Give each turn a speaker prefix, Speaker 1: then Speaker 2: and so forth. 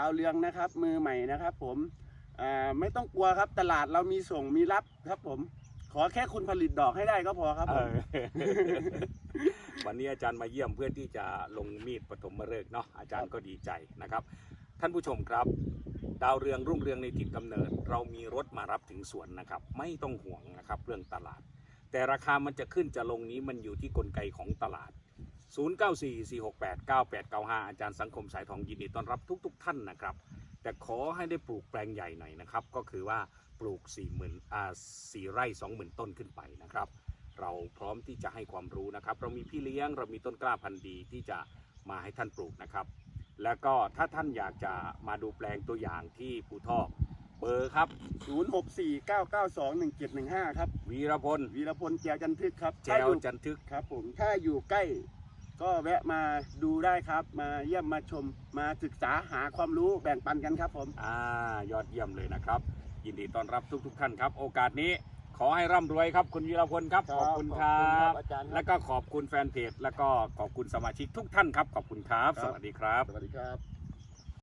Speaker 1: ดาวเรืองนะครับ มือใหม่นะครับ ผมไม่ต้องกลัวครับ ตลาดเรามีส่งมีรับครับผม ขอแค่คุณผลิตดอกให้ได้ก็พอครับผม
Speaker 2: วันนี้อาจารย์มาเยี่ยมเพื่อที่จะลงมีดปฐมฤกษ์เนาะอาจารย์ก็ดีใจนะครับ ท่านผู้ชมครับ ดาวเรืองรุ่งเรืองในถิ่นกำเนิด เรามีรถมารับถึงสวนนะครับ ไม่ต้องห่วงนะครับเรื่องตลาด แต่ราคามันจะขึ้นจะลงนี้มันอยู่ที่กลไกของตลาด 0944689895 อาจารย์สังคมสายทองยินดีต้อนรับทุกๆท่านนะครับ แต่ขอให้ได้ปลูกแปลงใหญ่หน่อยนะครับ ก็คือว่าปลูก 4 0 0 0 0อ่า4ไร่ 20,000 ต้นขึ้นไปนะครับ เราพร้อมที่จะให้ความรู้นะครับ เรามีพี่เลี้ยงเรามีต้นกล้าพันธุ์ดีที่จะมาให้ท่านปลูกนะครับ แล้วก็ถ้าท่านอยากจะมาดูแปลงตัวอย่างที่ภูทอกเบอร์ครับ
Speaker 1: 0649921715 ครับ
Speaker 2: วีรพล
Speaker 1: วีรพลแจวจันทึกครับ
Speaker 2: แจ
Speaker 1: ถ้าวอยู่
Speaker 2: จันทึก
Speaker 1: ครับผม ถ้าอยู่ใกล้ ก็แวะมาดูได้ครับ มาเยี่ยมมาชม มาศึกษาหาความรู้แบ่งปันกันครับผม
Speaker 2: อ่ายอดเยี่ยมเลยนะครับ ยินดีต้อนรับทุกๆท่านครับ โอกาสนี้ขอให้ร่ำรวยครับ คุณวีรพลครับ ขอบคุณครับ
Speaker 1: อาจารย์
Speaker 2: แล้วก็ขอบคุณแฟนเพจแล้วก็ขอบคุณสมาชิกทุกท่านครับ ขอบคุณครับ สวัสดีครับ
Speaker 1: สวัสดีครับ